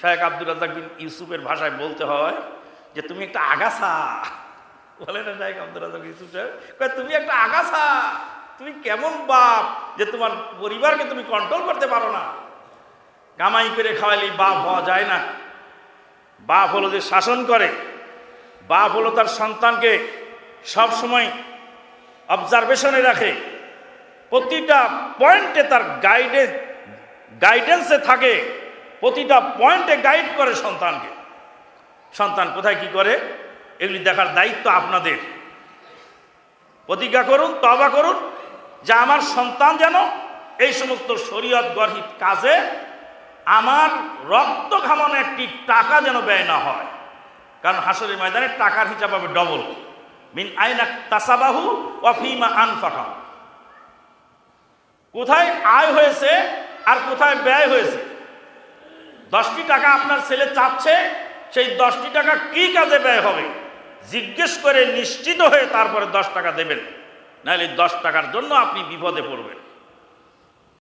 শাহেক আব্দুল রাজাক বিন ইউসুফের ভাষায় বলতে হয় যে, তুমি একটা আগাছা। বলে না শাহেক আব্দুল রাজাক ইউসুফ সাহেব? তুমি একটা আগাছা। তুমি কেমন বাপ যে তোমার পরিবারকে তুমি কন্ট্রোল করতে পারো না। কামাই করে খাওয়ালে বাপ হওয়া যায় না। বাপ হলো যে শাসন করে। বাপ হলো তার সন্তানকে সব সময় অবজারভেশনে রাখে। প্রতিটা পয়েন্টে তার গাইডে গাইডেন্সে থাকে। প্রতিটা পয়েন্টে গাইড করে সন্তানকে। সন্তান কোথায় কি করে? এগুলি দেখার দায়িত্ব আপনাদের। প্রতিজ্ঞা করুন তবা করুন, যে আমার সন্তান যেন এই সমস্ত শরীয়ত গর্হিত কাজে আমার রক্ত খামানো একটি টাকা যেন ব্যয় না হয়। কারণ হাসরের ময়দানে টাকার হিসাব হবে ডবল মিন আইনা তাসাবাহু ওয়াফিমা আনফাকা। কোথায় আয় হয়েছে আর কোথায় ব্যয় হয়েছে? দশটি টাকা আপনার ছেলে চাচ্ছে, সেই দশটি টাকা কি কাজে ব্যয় হবে? জিজ্ঞেস করে নিশ্চিত হয়ে তারপরে দশ টাকা দেবেন। নাহলে দশ টাকার জন্য আপনি বিপদে পড়বেন।